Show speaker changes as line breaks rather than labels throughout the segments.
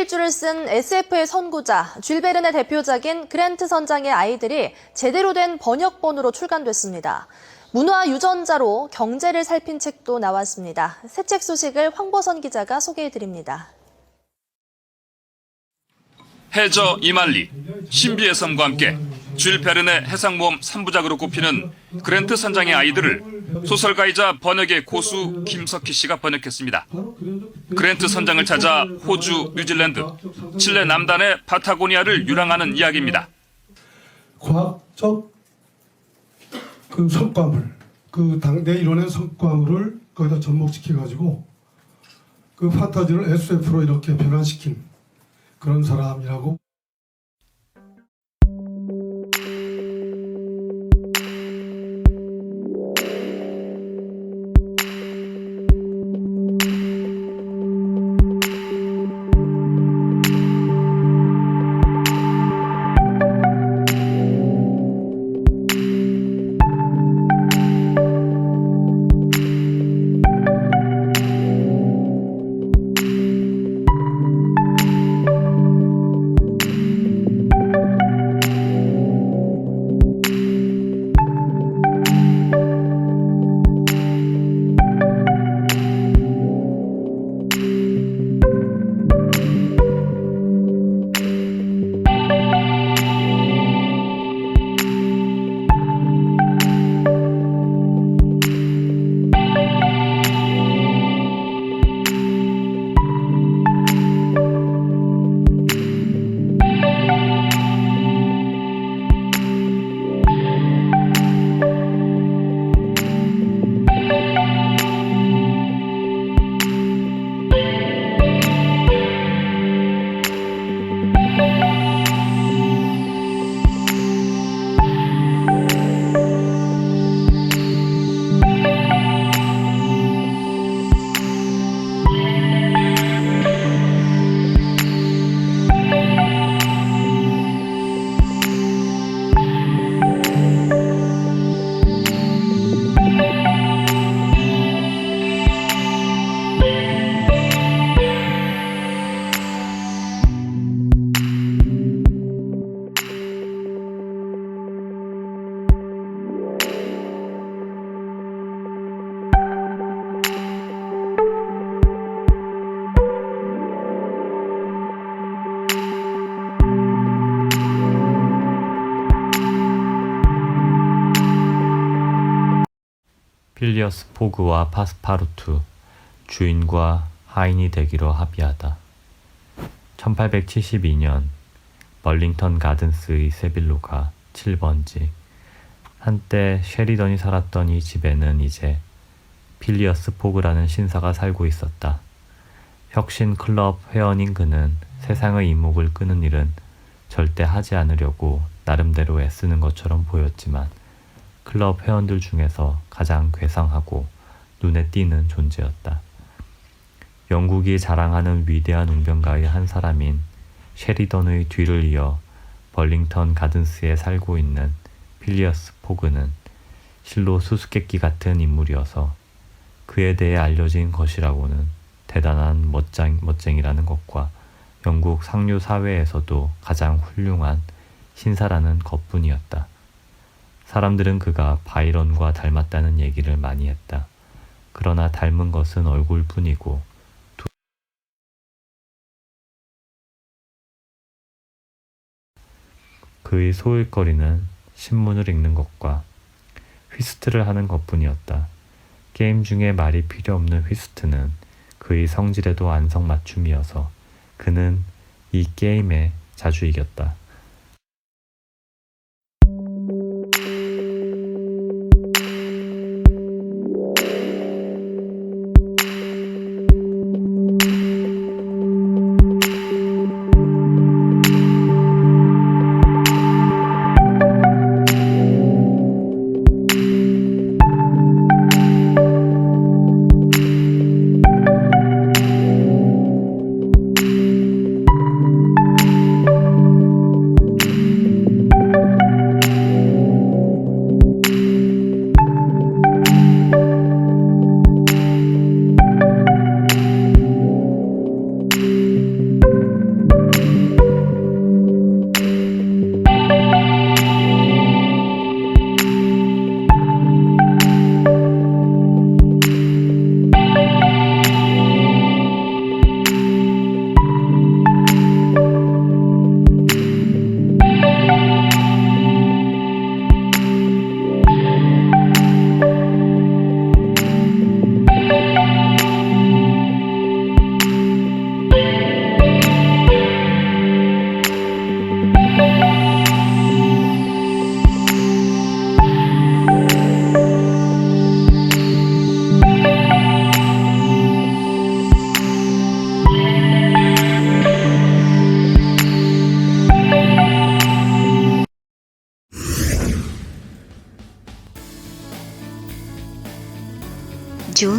일주를 쓴 SF의 선구자 줄베른의 대표작인 그랜트 선장의 아이들이 제대로 된 번역본으로 출간됐습니다. 문화 유전자로 경제를 살핀 책도 나왔습니다. 새 책 소식을 황보선 기자가 소개해 드립니다.
해저 이말리, 신비의 섬과 함께 줄 베른의 해상모험 3부작으로 꼽히는 그랜트 선장의 아이들을 소설가이자 번역의 고수 김석희 씨가 번역했습니다. 그랜트 선장을 찾아 호주, 뉴질랜드, 칠레 남단의 파타고니아를 유랑하는 이야기입니다.
과학적 그 성과물, 그 당대 이론의 성과물을 거기다 접목시켜 가지고 그 판타지를 SF로 이렇게 변환시킨 그런 사람이라고
필리어스 포그와 파스파루투 주인과 하인이 되기로 합의하다. 1872년 벌링턴 가든스의 세빌로가 7번지 한때 쉐리던이 살았던 이 집에는 이제 필리어스 포그라는 신사가 살고 있었다. 혁신 클럽 회원인 그는 세상의 이목을 끄는 일은 절대 하지 않으려고 나름대로 애쓰는 것처럼 보였지만 클럽 회원들 중에서 가장 괴상하고 눈에 띄는 존재였다. 영국이 자랑하는 위대한 웅변가의 한 사람인 쉐리던의 뒤를 이어 벌링턴 가든스에 살고 있는 필리어스 포그는 실로 수수께끼 같은 인물이어서 그에 대해 알려진 것이라고는 대단한 멋쟁, 멋쟁이라는 것과 영국 상류 사회에서도 가장 훌륭한 신사라는 것뿐이었다. 사람들은 그가 바이런과 닮았다는 얘기를 많이 했다. 그러나 닮은 것은 얼굴뿐이고 두... 그의 소일거리는 신문을 읽는 것과 휘스트를 하는 것뿐이었다. 게임 중에 말이 필요 없는 휘스트는 그의 성질에도 안성맞춤이어서 그는 이 게임에 자주 이겼다.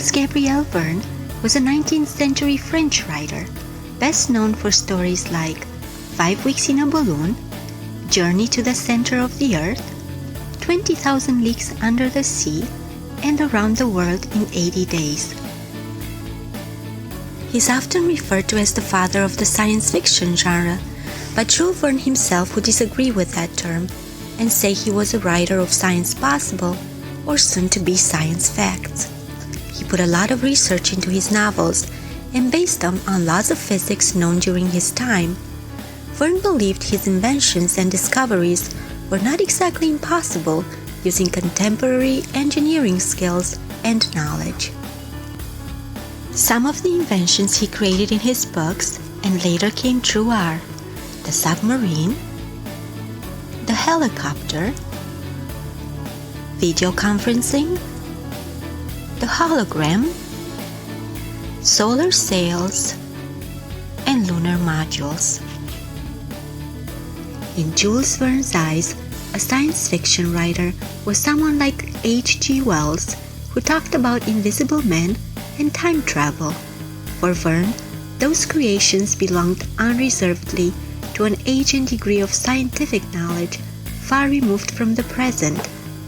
Jules Gabriel Verne was a 19th century French writer, best known for stories like Five Weeks in a Balloon, Journey to the Center of the Earth, 20,000 Leagues Under the Sea, and Around the World in 80 Days. He's often referred to as the father of the science fiction genre, but Jules Verne himself would disagree with that term and say he was a writer of science possible or soon to be science facts. Put a lot of research into his novels and based them on laws of physics known during his time. Verne believed his inventions and discoveries were not exactly impossible using contemporary engineering skills and knowledge. Some of the inventions he created in his books and later came true are the submarine, the helicopter, video conferencing, the hologram, solar sails, and lunar modules. In Jules Verne's eyes, a science fiction writer was someone like H.G. Wells, who talked about invisible men and time travel. For Verne, those creations belonged unreservedly to an age and degree of scientific knowledge far removed from the present,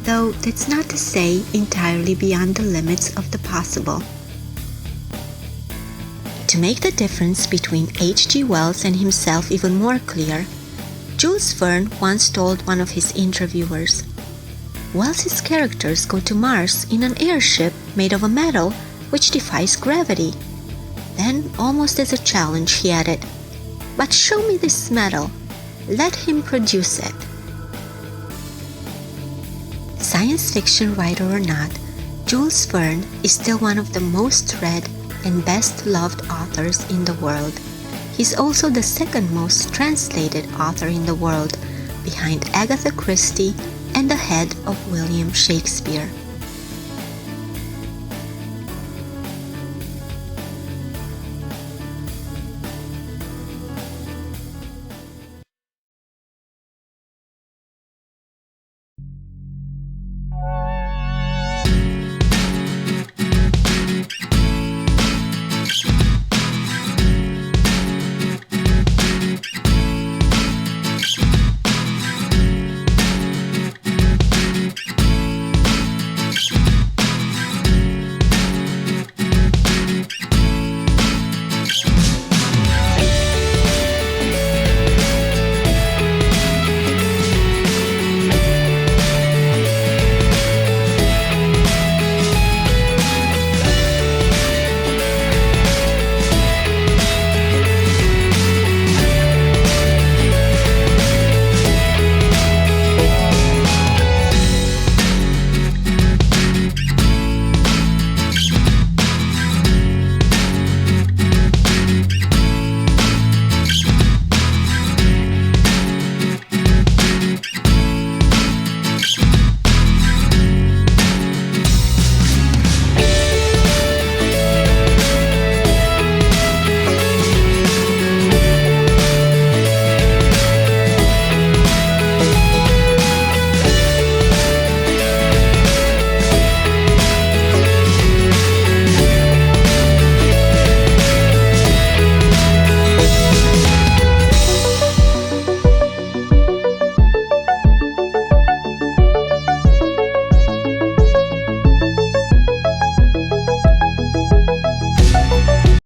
though that's not to say entirely beyond the limits of the possible. To make the difference between H.G. Wells and himself even more clear, Jules Verne once told one of his interviewers Wells's characters go to Mars in an airship made of a metal which defies gravity. Then, almost as a challenge, he added, But show me this metal. Let him produce it. Science fiction writer or not, Jules Verne is still one of the most read and best loved authors in the world. He's also the second most translated author in the world, behind Agatha Christie and the head of William Shakespeare.